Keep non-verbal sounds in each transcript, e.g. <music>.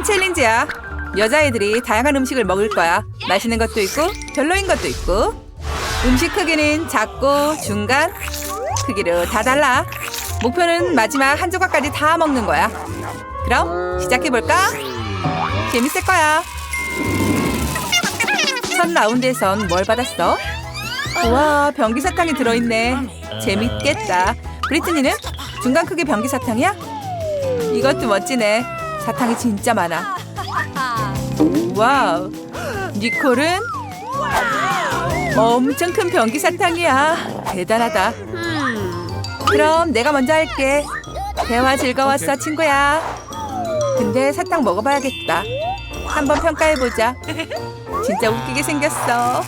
새로운 챌린지야. 여자애들이 다양한 음식을 먹을 거야. 맛있는 것도 있고 별로인 것도 있고. 음식 크기는 작고 중간 크기로 다 달라. 목표는 마지막 한 조각까지 다 먹는 거야. 그럼 시작해 볼까? 재밌을 거야. 첫 라운드에선 뭘 받았어? 와 변기 사탕이 들어있네. 재밌겠다. 브리트니는 중간 크기 변기 사탕이야? 이것도 멋지네. 사탕이 진짜 많아. 와우. 니콜은 엄청 큰 변기 사탕이야. 대단하다. 그럼 내가 먼저 할게. 대화 즐거웠어, 친구야. 근데 사탕 먹어봐야겠다. 한번 평가해보자. 진짜 웃기게 생겼어.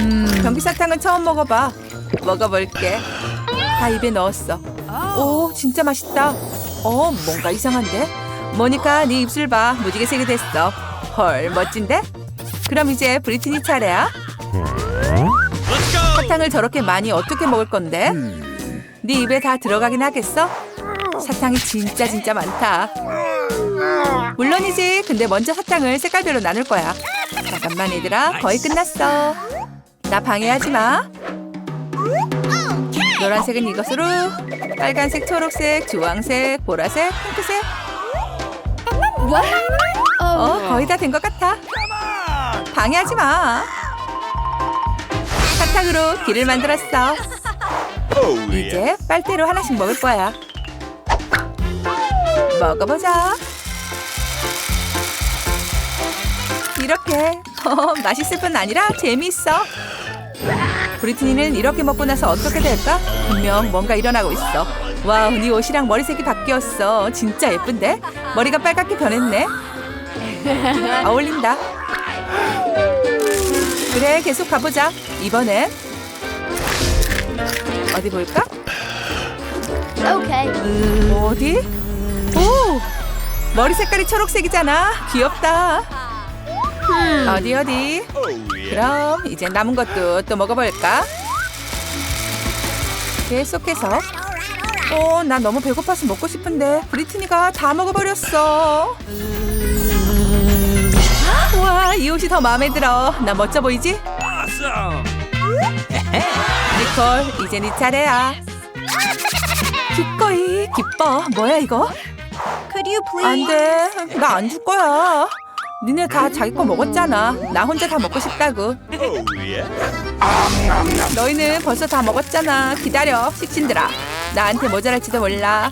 음, 변기 사탕은 처음 먹어봐. 먹어볼게. 다 입에 넣었어. 오, 진짜 맛있다. 어, 뭔가 이상한데? 모니카, 네 입술 봐. 무지개 색이 됐어. 헐, 멋진데? 그럼 이제 브리트니 차례야. 사탕을 저렇게 많이 어떻게 먹을 건데? 네 입에 다 들어가긴 하겠어? 사탕이 진짜 진짜 많다. 물론이지. 근데 먼저 사탕을 색깔별로 나눌 거야. 잠깐만 얘들아. 거의 끝났어. 나 방해하지 마. 노란색은 이것으로, 빨간색, 초록색, 주황색, 보라색, 핑크색. 어, 거의 다 된 것 같아. 방해하지 마. 사탕으로 길을 만들었어. 이제 빨대로 하나씩 먹을 거야. 먹어보자. 이렇게 어, 맛있을 뿐 아니라 재미있어. 브리트니는 이렇게 먹고 나서 어떻게 될까? 분명 뭔가 일어나고 있어. 와우, 네 옷이랑 머리색이 바뀌었어. 진짜 예쁜데? 머리가 빨갛게 변했네. <laughs> 어울린다. 그래, 계속 가보자. 이번엔 어디 볼까? Okay. 어디? 오! 머리 색깔이 초록색이잖아. 귀엽다. 어디 어디? 그럼 이제 남은 것도 또 먹어볼까? 계속해서. 어, 나 너무 배고파서 먹고 싶은데 브리트니가 다 먹어버렸어. 와, 이 옷이 더 마음에 들어. 나 멋져 보이지? 니콜, 이제 네 차례야. 기꺼이 기뻐. 뭐야 이거? 안? 돼. 나 안 줄 거야. 니네 다 자기 거 먹었잖아. 나 혼자 다 먹고 싶다고. 너희는 벌써 다 먹었잖아. 기다려, 식신들아. 나한테 모자랄지도 몰라.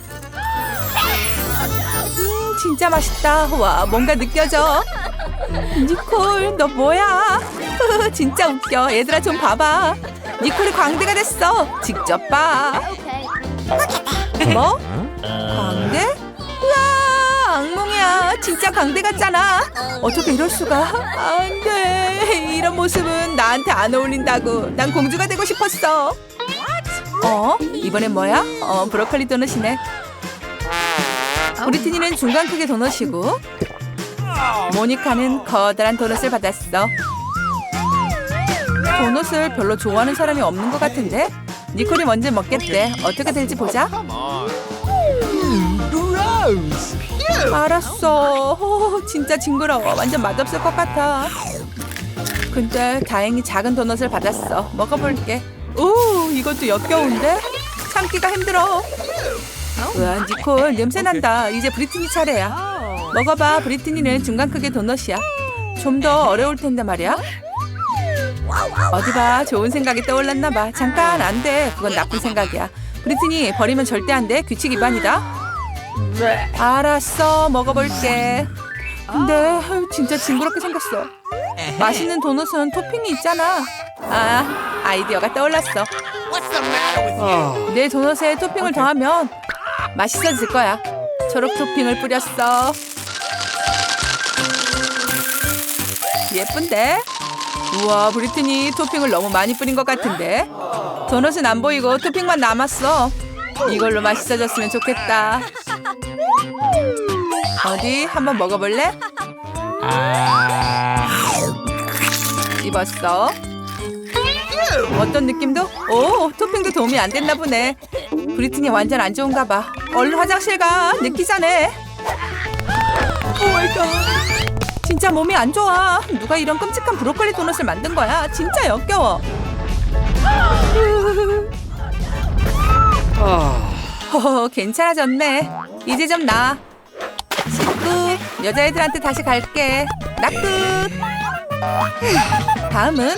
음, 진짜 맛있다. 와, 뭔가 느껴져. 니콜, 너 뭐야? 진짜 웃겨. 얘들아 좀 봐봐. 니콜이 광대가 됐어. 직접 봐. 뭐? 광대? 진짜 광대 같잖아. 어떻게 이럴 수가? 안 돼. 이런 모습은 나한테 안 어울린다고. 난 공주가 되고 싶었어. 어? 이번엔 뭐야? 어 브로콜리 도넛이네. 브리트니는 중간 크기 도넛이고 모니카는 커다란 도넛을 받았어. 도넛을 별로 좋아하는 사람이 없는 것 같은데? 니콜이 먼저 먹겠대. 어떻게 될지 보자 알았어. 어, 진짜 징그러워. 완전 맛없을 것 같아. 근데 다행히 작은 도넛을 받았어. 먹어볼게. 오, 이것도 역겨운데? 참기가 힘들어. 우와, 니콜 냄새 난다. 이제 브리트니 차례야. 먹어봐. 브리트니는 중간 크기 도넛이야. 좀 더 어려울 텐데 말이야. 어디 봐. 좋은 생각이 떠올랐나 봐. 잠깐 안 돼. 그건 나쁜 생각이야. 브리트니 버리면 절대 안 돼. 규칙 위반이다. 알았어 먹어볼게. 근데 진짜 징그럽게 생겼어. 맛있는 도넛은 토핑이 있잖아. 아 아이디어가 떠올랐어. 내 도넛에 토핑을 더하면 맛있어질 거야. 초록 토핑을 뿌렸어. 예쁜데? 우와 브리트니 토핑을 너무 많이 뿌린 것 같은데. 도넛은 안 보이고 토핑만 남았어. 이걸로 맛있어졌으면 좋겠다 어디 한번 먹어볼래? 씹었어. 어떤 느낌도? 오 토핑도 도움이 안 됐나 보네. 브리트니 완전 안 좋은가 봐. 얼른 화장실 가. 늦기 전에. 오 마이 갓. 진짜 몸이 안 좋아. 누가 이런 끔찍한 브로콜리 도넛을 만든 거야? 진짜 역겨워. 허, <laughs> 괜찮아졌네. 이제 좀 나. 식구, 여자애들한테 다시 갈게. 나 끝. <laughs> 다음은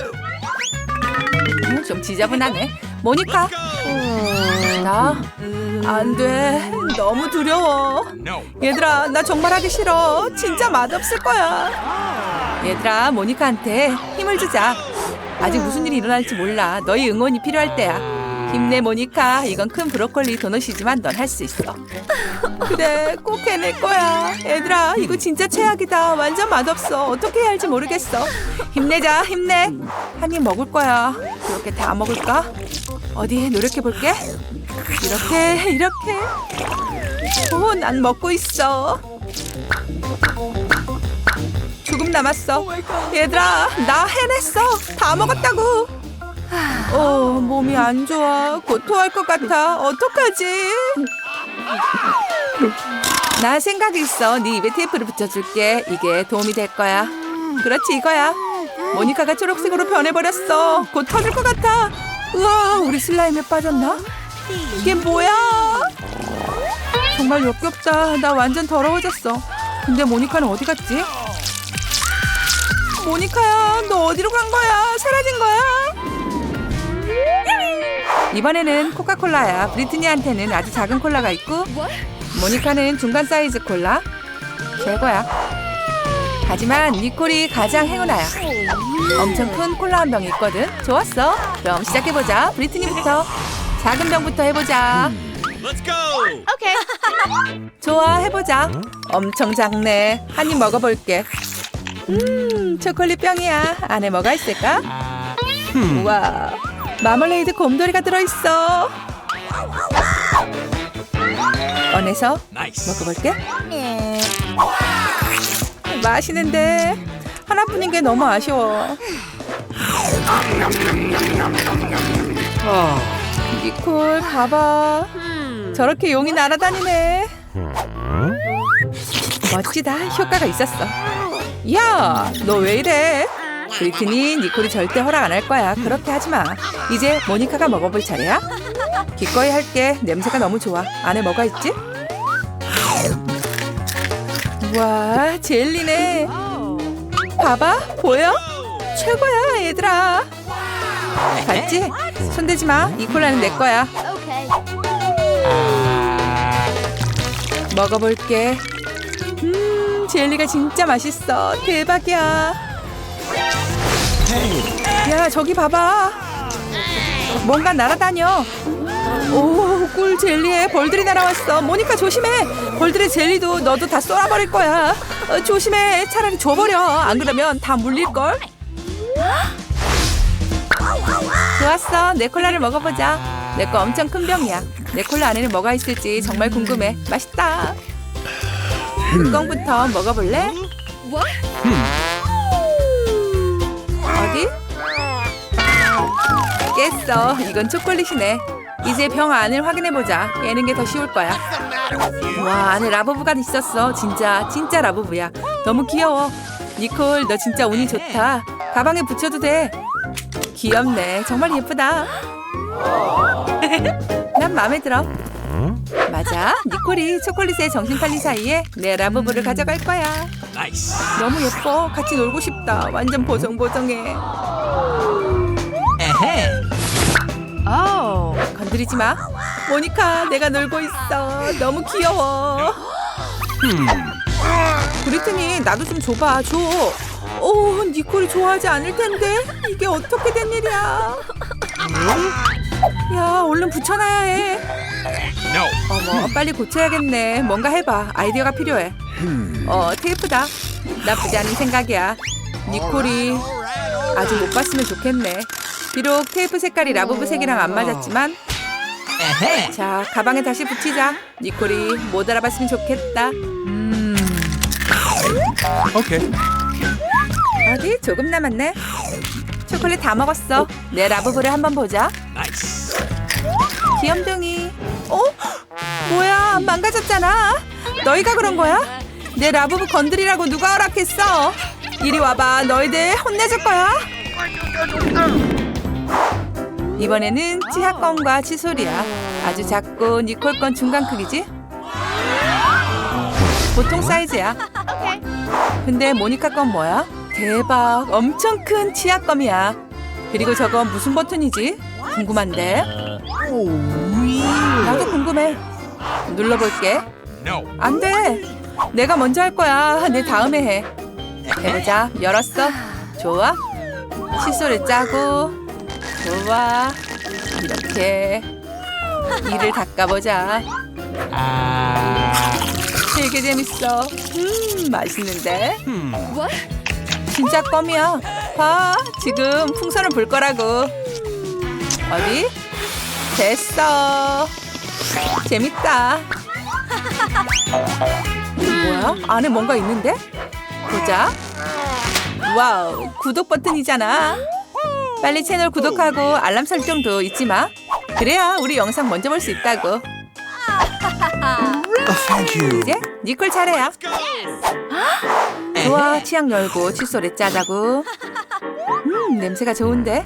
음, 좀 지저분하네. 모니카. 나? 안 돼. 너무 두려워. 얘들아, 나 정말 하기 싫어. 진짜 맛없을 거야. 얘들아, 모니카한테 힘을 주자. 아직 무슨 일이 일어날지 몰라. 너희 응원이 필요할 때야. 힘내, 모니카. 이건 큰 브로콜리 도넛이지만 넌 할 수 있어. 그래, 꼭 해낼 거야. 얘들아, 이거 진짜 최악이다. 완전 맛없어. 어떻게 해야 할지 모르겠어. 힘내자, 힘내. 한 입 먹을 거야. 그렇게 다 먹을까? 어디 노력해 볼게. 이렇게, 이렇게. 오, 난 먹고 있어. 조금 남았어. 얘들아, 나 해냈어. 다 먹었다고. 어, 몸이 안 좋아. 곧 토할 것 같아. 어떡하지? 나 생각이 있어. 네 입에 테이프를 붙여줄게. 이게 도움이 될 거야. 그렇지, 이거야. 모니카가 초록색으로 변해버렸어. 곧 터질 것 같아. 우와, 우리 슬라임에 빠졌나? 이게 뭐야? 정말 역겹다. 나 완전 더러워졌어. 근데 모니카는 어디 갔지? 모니카야, 너 어디로 간 거야? 사라진 거야? 이번에는 코카콜라야. 브리트니한테는 아주 작은 콜라가 있고, 모니카는 중간 사이즈 콜라. 최고야. 하지만 니콜이 가장 행운아야. 엄청 큰 콜라 한 병이 있거든. 좋았어. 그럼 시작해보자. 브리트니부터. 작은 병부터 해보자. Let's go! Okay. 좋아, 해보자. 엄청 작네. 한 입 먹어볼게. 음, 초콜릿 병이야. 안에 뭐가 있을까? 우와, 마멀레이드 곰돌이가 들어있어. 꺼내서. 먹어볼게. 맛있는데 하나뿐인 게 너무 아쉬워. 니콜, 봐봐. 저렇게 용이 날아다니네. 멋지다. 효과가 있었어. 야, 너 왜 이래? 브리트니, 니콜이 절대 허락 안 할 거야. 그렇게 하지 마. 이제 모니카가 먹어볼 차례야. 기꺼이 할게. 냄새가 너무 좋아. 안에 뭐가 있지? 와, 젤리네. 봐봐, 보여? 최고야, 얘들아. 봤지? 손대지 마. 이 콜라는 내 거야. 먹어볼게. 음, 젤리가 진짜 맛있어. 대박이야. 야, 저기 봐봐. 뭔가 날아다녀. 오, 꿀 젤리에 벌들이 날아왔어. 모니카 조심해. 벌들의 젤리도 너도 다 쏠아버릴 거야. 어, 조심해. 차라리 줘버려. 안 그러면 다 물릴걸. 좋았어. 내 콜라를 먹어보자. 내 거 엄청 큰 병이야. 내 콜라 안에는 뭐가 있을지 정말 궁금해. 맛있다. 뚜껑부터 먹어볼래? 어디? 깼어. 이건 초콜릿이네. 이제 병 안을 확인해보자. 깨는 게 더 쉬울 거야. 와, 안에 라부부가 있었어. 진짜, 진짜 라부부야. 너무 귀여워. 니콜, 너 진짜 운이 좋다. 가방에 붙여도 돼. 귀엽네. 정말 예쁘다. <laughs> 난 마음에 들어. 맞아. 니콜이 초콜릿에 정신 팔린 사이에 내 라부부를 가져갈 거야. Nice. 너무 예뻐. 같이 놀고 싶다. 완전 보송보송해. Oh. 건드리지 마. 모니카, 내가 놀고 있어. 너무 귀여워. 브리트니, 나도 좀 줘봐. 줘. 오, 니콜이 좋아하지 않을 텐데. 이게 어떻게 된 일이야? 야, 얼른 붙여놔야 해. No. 어머, 빨리 고쳐야겠네. 뭔가 해봐. 아이디어가 필요해. 어, 테이프다. 나쁘지 않은 생각이야. 니콜이 아직 못 봤으면 좋겠네. 비록 테이프 색깔이 라부부 색이랑 안 맞았지만 자, 가방에 다시 붙이자. 니콜이 못 알아봤으면 좋겠다. 음, Okay. 어디? 조금 남았네. 초콜릿 다 먹었어. 내 라부부를 한번 보자. 귀염둥이. 어? 뭐야? 망가졌잖아. 너희가 그런 거야? 내 라부부 건드리라고 누가 허락했어? 이리 와봐. 너희들 혼내줄 거야. 이번에는 치아 건과 칫솔이야. 아주 작고 니콜 건 중간 크기지? 보통 사이즈야. 근데 모니카 건 뭐야? 대박, 엄청 큰 치아껌이야. 그리고 저건 무슨 버튼이지? 궁금한데. 나도 궁금해. 눌러볼게. 안 돼. 내가 먼저 할 거야. 내 다음에 해. 해보자. 열었어. 좋아. 칫솔을 짜고. 좋아. 이렇게. 이를 닦아보자. 되게 재밌어. 음, 맛있는데? 진짜 껌이야. 봐. 지금 풍선을 불 거라고. 어디? 됐어. 재밌다. 뭐야? 안에 뭔가 있는데? 보자. 와우, 구독 버튼이잖아. 빨리 채널 구독하고 알람 설정도 잊지 마. 그래야 우리 영상 먼저 볼 수 있다고. 이제 니콜 차례야. 좋아, 치약 열고 칫솔에 짜자고. 음, 냄새가 좋은데?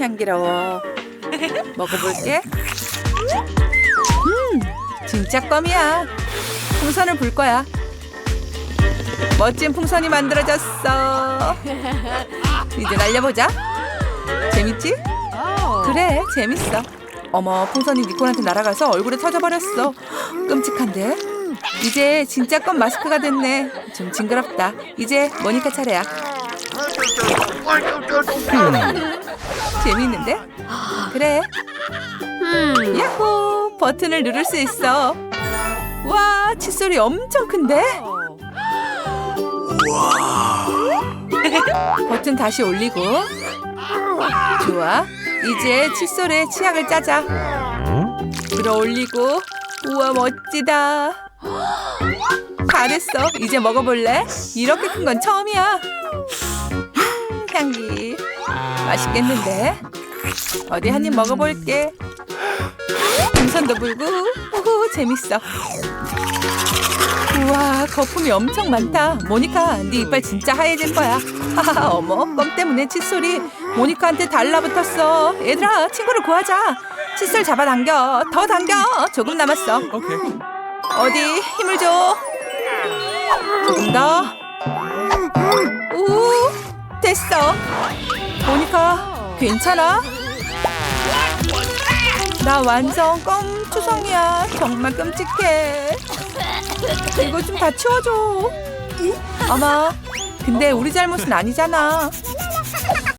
향기로워. 먹어볼게. 음, 진짜 껌이야. 풍선을 불 거야. 멋진 풍선이 만들어졌어. 이제 날려보자. 재밌지? 그래, 재밌어. 어머, 풍선이 니콜한테 날아가서 얼굴에 터져버렸어. 끔찍한데? 이제 진짜 껌 마스크가 됐네. 좀 징그럽다. 이제 모니카 차례야. 재밌는데? 그래. 야호! 버튼을 누를 수 있어. 와, 칫솔이 엄청 큰데? <laughs> 버튼 다시 올리고. 좋아. 이제 칫솔에 치약을 짜자. 들어 올리고. 우와, 멋지다. 잘했어. 이제 먹어볼래? 이렇게 큰 건 처음이야. 음, 향기. 맛있겠는데? 어디 한 입 먹어볼게. 풍선도 불고, 우후, 재밌어. 우와, 거품이 엄청 많다. 모니카, 네 이빨 진짜 하얘질 거야. 하하, 어머, 껌 때문에 칫솔이 모니카한테 달라붙었어. 얘들아, 친구를 구하자. 칫솔 잡아당겨. 더 당겨. 조금 남았어. 어디 힘을 줘. 조금 더. 우 됐어. 모니카 괜찮아? 나 완전 껌투성이야. 정말 끔찍해. 이거 좀 다 치워줘. 어머, 근데 우리 잘못은 아니잖아.